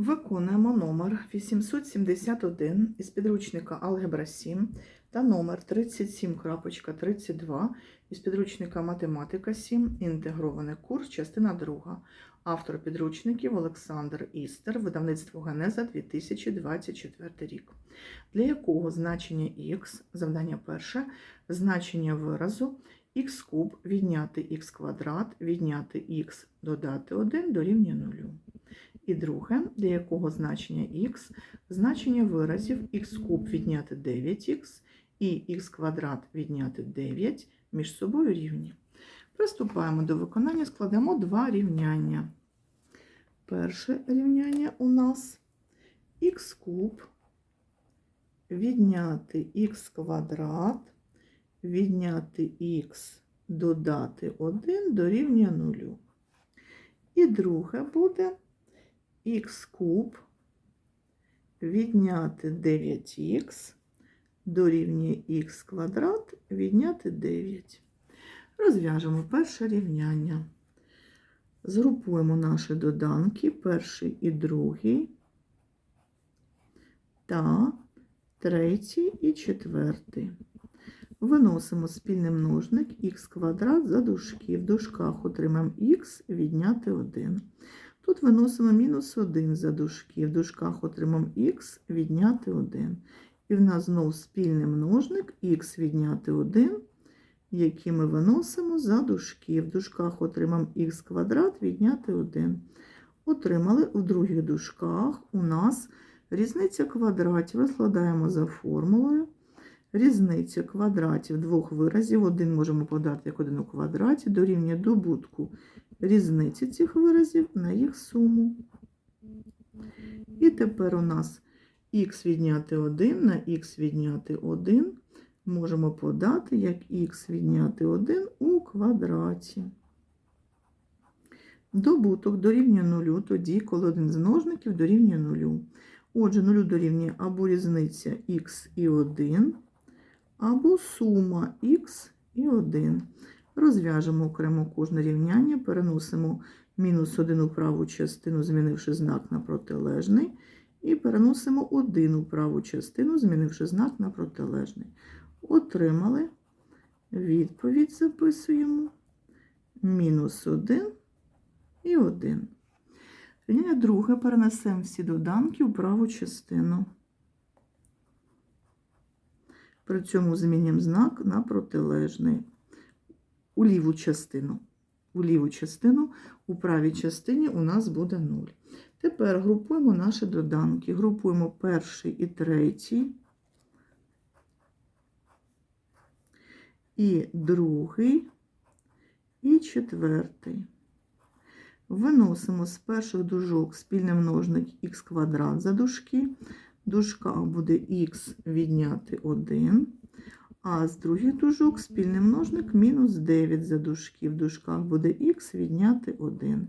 Виконуємо номер 871 із підручника Алгебра 7 та номер 37.32 із підручника Математика 7, інтегрований курс, частина 2. Автор підручників Олександр Істер, видавництво Генеза 2024 рік. Для якого значення х, завдання перше, значення виразу. Х куб. Відняти х квадрат, відняти х додати 1 дорівнює 0. І друге, для якого значення х, значення виразів х куб відняти 9х і х квадрат відняти 9 між собою рівні. Приступаємо до виконання, складемо два рівняння. Перше рівняння у нас х куб відняти х квадрат, відняти х додати 1 дорівнює 0. І друге буде х куб відняти 9х дорівнює х квадрат відняти 9. Розв'яжемо перше рівняння. Згрупуємо наші доданки, перший і другий, та третій і четвертий. Виносимо спільний множник х квадрат за дужки. В дужках отримаємо х відняти 1. Тут виносимо мінус 1 за дужки. В дужках отримаємо х відняти 1. І в нас знову спільний множник х відняти 1, який ми виносимо за дужки. В дужках отримаємо х квадрат відняти 1. Отримали в других дужках у нас різниця квадратів. Розкладаємо за формулою. Різниця квадратів двох виразів. Один можемо подати як один у квадраті, дорівнює добутку різниці цих виразів на їх суму. І тепер у нас х відняти 1 на х відняти 1 можемо подати як х відняти 1 у квадраті. Добуток дорівнює 0 тоді, коли один з множників дорівнює 0. Отже, 0 дорівнює або різниця х і 1, або сума х і 1. Розв'яжемо окремо кожне рівняння, переносимо мінус 1 у праву частину, змінивши знак на протилежний, і переносимо 1 у праву частину, змінивши знак на протилежний. Отримали відповідь, записуємо мінус 1 і 1. Рівняння друге перенесемо всі доданки у праву частину. При цьому змінюємо знак на протилежний у ліву частину. У ліву частину, у правій частині у нас буде 0. Тепер групуємо наші доданки. Групуємо перший і третій, і другий, і четвертий. Виносимо з перших дужок спільний множник х квадрат за дужки. В дужках буде х відняти 1. А з других дужок спільний множник мінус 9 за дужки. В дужках буде х відняти 1.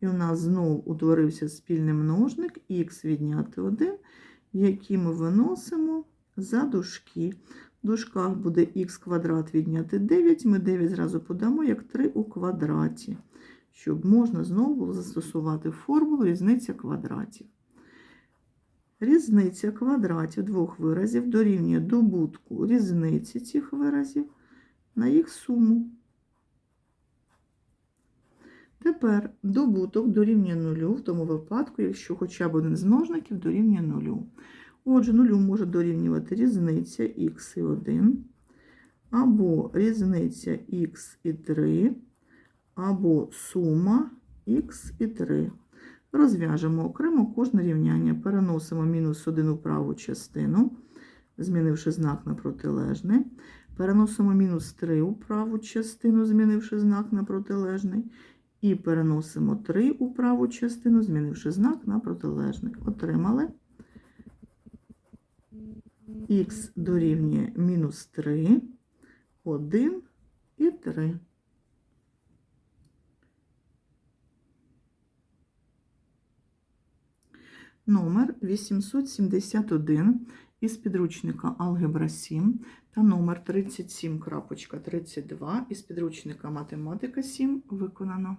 І у нас знову утворився спільний множник х відняти 1, який ми виносимо за дужки. В дужках буде х квадрат відняти 9. Ми 9 зразу подамо як 3 у квадраті, щоб можна знову застосувати формулу різниця квадратів. Різниця квадратів двох виразів дорівнює добутку різниці цих виразів на їх суму. Тепер добуток дорівнює нулю в тому випадку, якщо хоча б один з множників дорівнює нулю. Отже, нулю може дорівнювати різниця х і 1, або різниця х і 3, або сума х і 3. Розв'яжемо окремо кожне рівняння. Переносимо мінус 1 у праву частину, змінивши знак на протилежний. Переносимо мінус 3 у праву частину, змінивши знак на протилежний. І переносимо 3 у праву частину, змінивши знак на протилежний. Отримали х дорівнює мінус 3, 1 і 3. Номер 871 із підручника Алгебра 7 та номер 37.32 із підручника Математика 7 виконано.